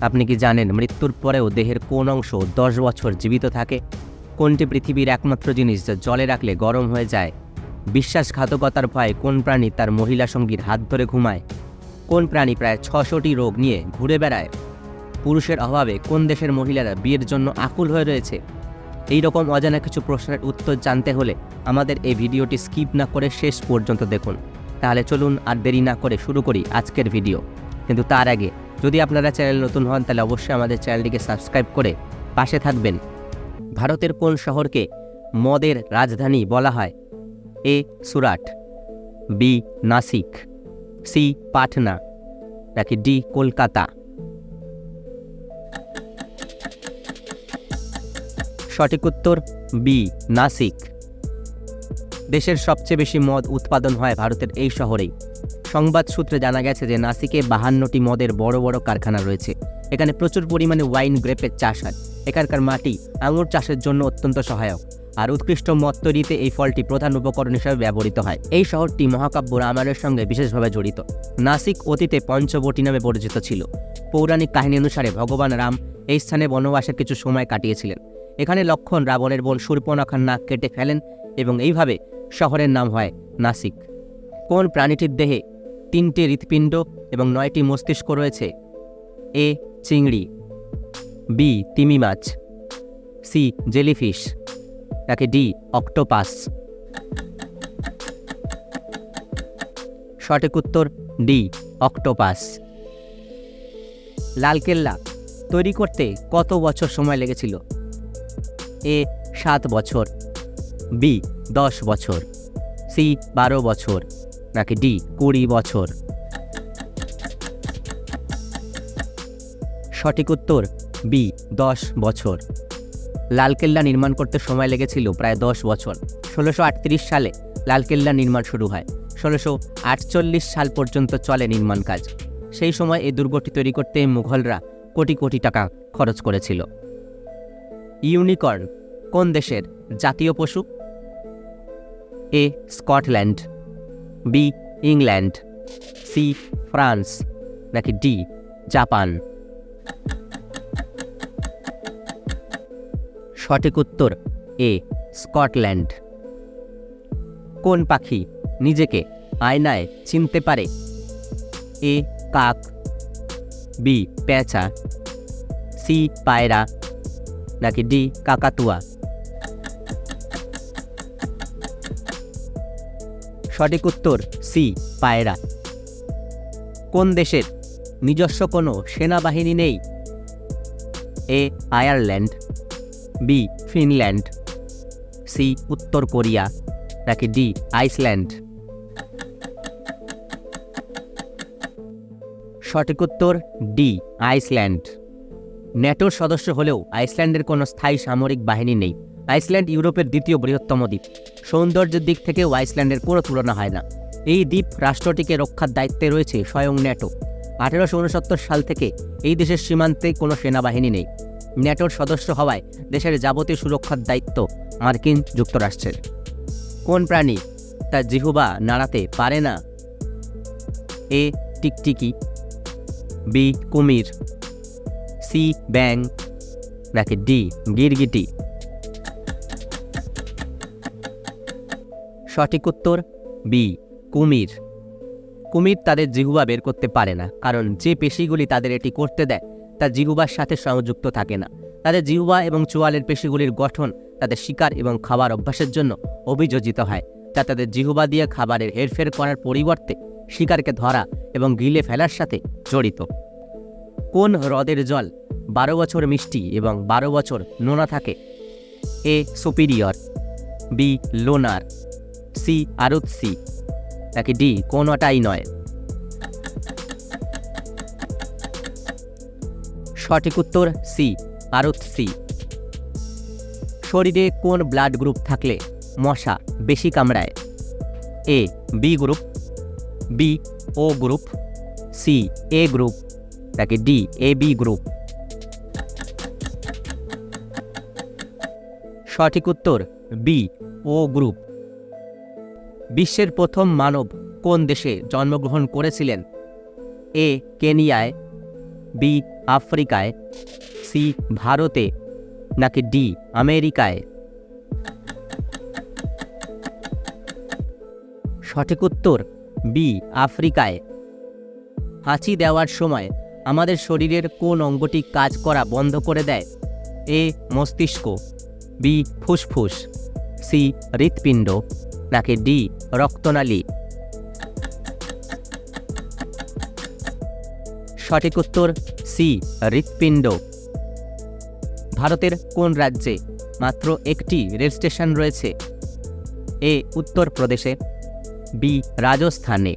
আপনি কি জানেন মৃত্যুর পরেও দেহের কোন অংশ দশ বছর জীবিত থাকে? কোনটি পৃথিবীর একমাত্র জিনিস যা জলে রাখলে গরম হয়ে যায়? বিশ্বাসঘাতকতার ভয়ে কোন প্রাণী তার মহিলা সঙ্গীর হাত ধরে ঘুমায়? কোন প্রাণী প্রায় ছশোটি রোগ নিয়ে ঘুরে বেড়ায়? পুরুষের অভাবে কোন দেশের মহিলারা বিয়ের জন্য আকুল হয়ে রয়েছে? এই রকম অজানা কিছু প্রশ্নের উত্তর জানতে হলে আমাদের এই ভিডিওটি স্কিপ না করে শেষ পর্যন্ত দেখুন। তাহলে চলুন আর দেরি না করে শুরু করি আজকের ভিডিও। কিন্তু তার আগে যদি আপনারা চ্যানেল নতুন হন, তাহলে অবশ্যই আমাদের চ্যানেলটিকে সাবস্ক্রাইব করে পাশে থাকবেন। ভারতের কোন শহরকে মদের রাজধানী বলা হয়? A. Surat, B. Nashik, C. Patna, নাকি ডি. কলকাতা? সঠিক উত্তর, বি. নাসিক। দেশের সবচেয়ে বেশি মদ উৎপাদন হয় ভারতের এই শহরেই। সংবাদ সূত্রে জানা গেছে যে নাসিকে বাহান্নটি মদের বড় বড় কারখানা রয়েছে। এখানে প্রচুর পরিমাণে ওয়াইন, গ্রেপের চাষ হয়। এখানকার মাটি আঙুর চাষের জন্য অত্যন্ত সহায়ক। আর উৎকৃষ্ট মদ তৈরিতে এই ফলটি প্রধান উপকরণ হিসেবে ব্যবহৃত হয়। এই শহরটি মহাকাব্য রামায়ণের সঙ্গে বিশেষভাবে জড়িত। নাসিক অতীতে পঞ্চবটি নামে পরিচিত ছিল। পৌরাণিক কাহিনী অনুসারে ভগবান রাম এই স্থানে বনবাসের কিছু সময় কাটিয়েছিলেন। এখানে লক্ষণ রাবণের বোন শূর্পণখার নাক কেটে ফেলেন এবং এইভাবে শহরের নাম হয় নাসিক। কোন প্রাণীটির দেহে তিনটি হৃৎপিণ্ড এবং নয়টি মস্তিষ্ক রয়েছে। এ, চিংড়ি। বি, তিমি মাছ। C, jellyfish. নাকি ডি, অক্টোপাস। সঠিক উত্তর, ডি, অক্টোপাস। লালকেল্লা তৈরি করতে কত বছর সময় লেগেছিল? এ, সাত বছর। বি, দশ বছর। সি, বারো বছর। নাকি ডি, কুড়ি বছর? সঠিক উত্তর, বি, দশ বছর। লালকেল্লা নির্মাণ করতে সময় লেগেছিল প্রায় দশ বছর। ষোলোশো আটত্রিশ সালে লালকেল্লা নির্মাণ শুরু হয়। ষোলোশো আটচল্লিশ সাল পর্যন্ত চলে নির্মাণ কাজ। সেই সময় এই দুর্গটি তৈরি করতে মুঘলরা কোটি কোটি টাকা খরচ করেছিল। ইউনিকর্ন, কোন দেশের জাতীয় পশু? A, Scotland. B England C France নাকি ডি জাপান সঠিক উত্তর এ স্কটল্যান্ড কোন পাখি নিজেকে আয়নায় চিনতে পারে? এ কাক. বি পেঁচা. সি পায়রা. নাকি ডি কাকাতুয়া? সঠিক উত্তর সি, পায়রা। কোন দেশের নিজস্ব কোনো সেনাবাহিনী নেই? A, Ireland. B, Finland. C, উত্তর কোরিয়া। নাকি ডি, আইসল্যান্ড। সঠিক উত্তর ডি, আইসল্যান্ড। ন্যাটোর সদস্য হলেও আইসল্যান্ডের কোনো স্থায়ী সামরিক বাহিনী নেই। আইসল্যান্ড ইউরোপের দ্বিতীয় বৃহত্তম দ্বীপ। সৌন্দর্যের দিক থেকেও আইসল্যান্ডের কোনো তুলনা হয় না। এই দ্বীপ রাষ্ট্রটিকে রক্ষার দায়িত্বে রয়েছে স্বয়ং ন্যাটো। আঠেরোশো উনসত্তর সাল থেকে এই দেশের সীমান্তে কোনো সেনাবাহিনী নেই। ন্যাটোর সদস্য হওয়ায় দেশের যাবতীয় সুরক্ষার দায়িত্ব মার্কিন যুক্তরাষ্ট্রের। কোন প্রাণী তার জিহুবা নাড়াতে পারে না? এ, টিকটিকি। বি, কুমির। সি ব্যাং নাকি ডি, গিরগিটি। সঠিক উত্তর? বি, কুমির। কুমির তাদের জিহুবা বের করতে পারে না, কারণ যে পেশিগুলি তাদের এটি করতে দেয়, তা জিহুবার সাথে সংযুক্ত থাকে না। তাদের জিহুবা এবং চোয়ালের পেশিগুলির গঠন তাদের শিকার এবং খাবার অভ্যাসের জন্য অভিযোজিত হয়, যা তাদের জিহুবা দিয়ে খাবারের হেরফের করার পরিবর্তে শিকারকে ধরা এবং গিলে ফেলার সাথে জড়িত। কোন হ্রদের জল বারো বছর মিষ্টি এবং বারো বছর নোনা থাকে? A, Superior. B, Lonar. C আরুৎসি নাকি ডি, কোনোটাই নয়। সঠিক উত্তর সি আরুৎসি শরীরে কোন ব্লাড গ্রুপ থাকলে মশা বেশি কামড়ায়? A, B group, B O group, C A group, নাকি ডি এ বি গ্রুপ। সঠিক উত্তর বি ও গ্রুপ। বিশ্বের প্রথম মানব কোন দেশে জন্মগ্রহণ করেছিলেন? এ, কেনিয়ায়, বি, আফ্রিকায়, সি, ভারতে, নাকি ডি, আমেরিকায়? সঠিক উত্তর, বি, আফ্রিকায়। হাঁচি দেওয়ার সময় আমাদের শরীরের কোন অঙ্গটি কাজ করা বন্ধ করে দেয়? এ, মস্তিষ্ক, বি, ফুসফুস, সি, হৃৎপিণ্ড নাকি ডি, রক্তনালী? সঠিক উত্তর, সি, হৃৎপিণ্ড। ভারতের কোন রাজ্যে মাত্র একটি রেল স্টেশন রয়েছে? এ, উত্তরপ্রদেশে, বি, রাজস্থানে,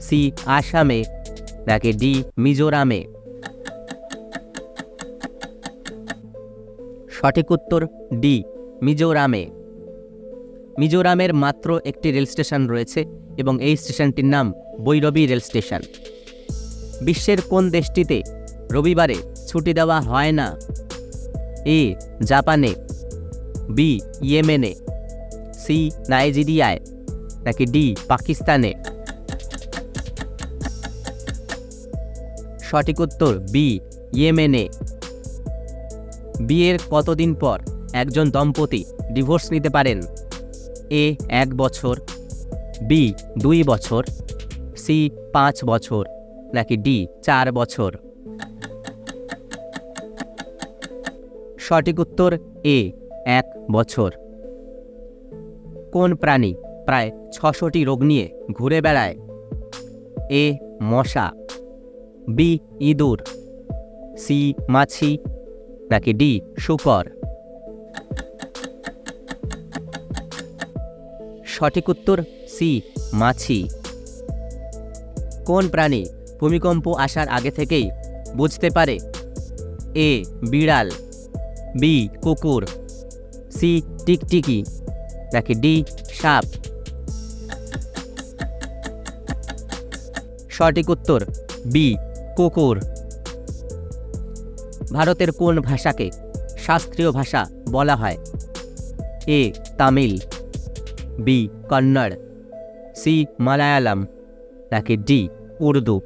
সি, আসামে, নাকি ডি, মিজোরামে? সঠিক উত্তর, ডি, মিজোরামে। মিজোরামের মাত্র একটি রেল স্টেশন রয়েছে এবং এই স্টেশনটির নাম বৈরবী রেল স্টেশন। বিশ্বের কোন দেশটিতে রবিবারে ছুটি দেওয়া হয় না? এ, জাপানে, বি, ইয়েমেনে, সি, নাইজেরিয়ায়, নাকি ডি, পাকিস্তানে? সঠিক উত্তর, বি, ইয়েমেনে। বিয়ের কতদিন পর একজন দম্পতি ডিভোর্স নিতে পারেন? এ এক বছর, বি দুই বছর, সি পাঁচ বছর, নাকি ডি চার বছর? সঠিক উত্তর এ, এক বছর। কোন প্রাণী প্রায় ছশোটি রোগ নিয়ে ঘুরে বেড়ায়? এ, মশা, বি, ইঁদুর, সি, মাছি, নাকি ডি, শুকর? সঠিক উত্তর সি, মাছি। কোন প্রাণী ভূমিকম্প আসার আগে থেকেই বুঝতে পারে? এ, বিড়াল। বি, কুকুর। সি, টিকটিকি। নাকি ডি, সাপ। সঠিক উত্তর বি, কুকুর। ভারতের কোন ভাষাকে শাস্ত্রীয় ভাষা বলা হয়? A, Tamil. B Kannada C Malayalam নাকি ডি উর্দু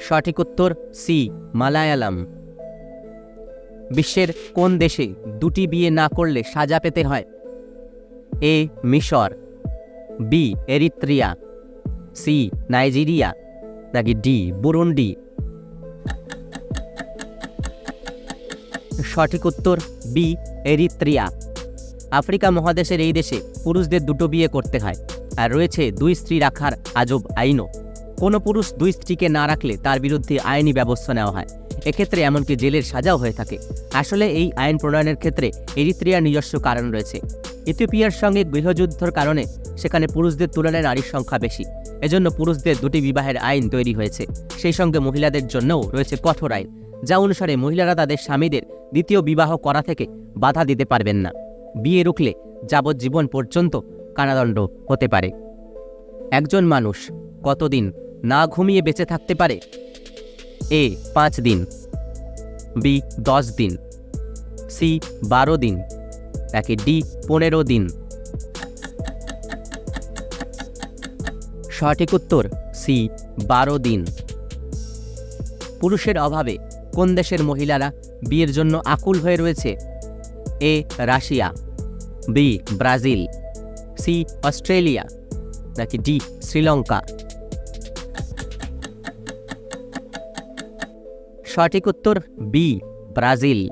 সঠিক উত্তর সি মালায়ালাম বিশ্বের কোন দেশে দুটি বিয়ে না করলে সাজা পেতে হয়? এ মিশর। B Eritrea. C Nigeria. নাকি ডি বুরুন্ডি। সঠিক উত্তর বি, এরিত্রিয়া। আফ্রিকা মহাদেশের এই দেশে পুরুষদের দুটো বিয়ে করতে হয়, আর রয়েছে দুই স্ত্রী রাখার আজব আইনও। কোনো পুরুষ দুই স্ত্রীকে না রাখলে তার বিরুদ্ধে আইনি ব্যবস্থা নেওয়া হয়। এক্ষেত্রে এমনকি জেলের সাজাও হয়ে থাকে। আসলে এই আইন প্রণয়নের ক্ষেত্রে এরিত্রিয়ার নিজস্ব কারণ রয়েছে। ইথিওপিয়ার সঙ্গে গৃহযুদ্ধের কারণে সেখানে পুরুষদের তুলনায় নারীর সংখ্যা বেশি। এজন্য পুরুষদের দুটি বিবাহের আইন তৈরি হয়েছে। সেই সঙ্গে মহিলাদের জন্যও রয়েছে কঠোর আইন। যা অনুসারে মহিলারা তাদের স্বামীদের দ্বিতীয় বিবাহ করা থেকে বাধা দিতে পারবেন না। বিয়ে রুখলে যাবজ্জীবন পর্যন্ত কারাদণ্ড হতে পারে। একজন মানুষ কতদিন না ঘুমিয়ে বেঁচে থাকতে পারে? এ, পাঁচ দিন। বি, দশ দিন। সি, বারো দিন। নাকি ডি, পনেরো দিন। সঠিক উত্তর সি, বারো দিন। পুরুষের অভাবে কোন দেশের মহিলারা বিয়ের জন্য আকুল হয়ে রয়েছে? A, Russia, B, Brazil, C, Australia, নাকি ডি, শ্রীলঙ্কা? সঠিক উত্তর বি, ব্রাজিল।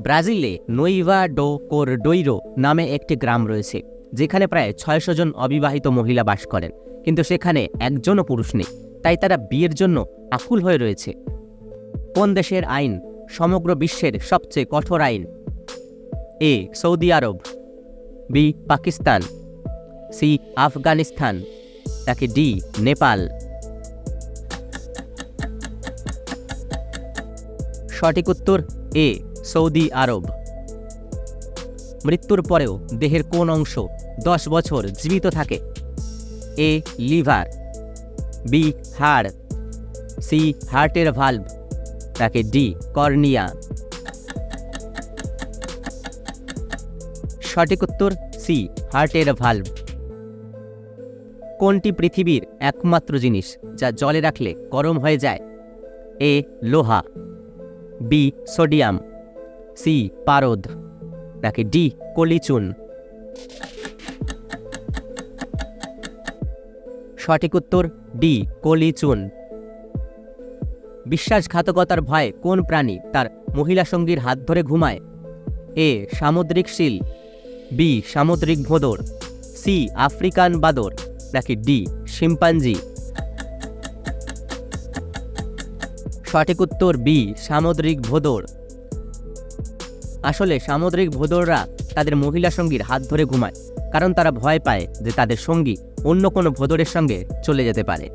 ব্রাজিলে নইভা ডো কোরডোইরো নামে একটি গ্রাম রয়েছে, যেখানে প্রায় ছয়শো জন অবিবাহিত মহিলা বাস করেন। কিন্তু সেখানে একজনও পুরুষ নেই, তাই তারা বিয়ের জন্য আকুল হয়ে রয়েছে। কোন দেশের আইন সমগ্র বিশ্বের সবচেয়ে কঠোর আইন? A, Saudi Arab, B, Pakistan, C, Afghanistan, নাকি ডি, নেপাল? সঠিক উত্তর, এ, সৌদি আরব। মৃত্যুর পরেও দেহের কোন অংশ দশ বছর জীবিত থাকে? এ, লিভার, বি, হাড়, সি, হার্টের ভাল্ব নাকি ডি, কর্নিয়া। সঠিক উত্তর, সি, হার্টের ভাল্ব কোনটি পৃথিবীর একমাত্র জিনিস যা জলে রাখলে গরম হয়ে যায়? এ, লোহা। B, sodium. সি, পারদ। নাকি ডি, কলিচুন। সঠিক উত্তর, ডি, কলিচুন। বিশ্বাসঘাতকতার ভয়ে কোন প্রাণী তার মহিলা সঙ্গীর হাত ধরে ঘুমায়? এ. সামুদ্রিক শিল। বি. সামুদ্রিক ভোঁদর। সি. আফ্রিকান বাদর। নাকি ডি. শিম্পাঞ্জি। সঠিক উত্তর বি. সামুদ্রিক ভোঁদর। আসলে সামুদ্রিক ভোঁদররা তাদের মহিলা সঙ্গীর হাত ধরে ঘুমায়, কারণ তারা ভয় পায় যে তাদের সঙ্গী অন্য কোনো ভোঁদরের সঙ্গে চলে যেতে পারে।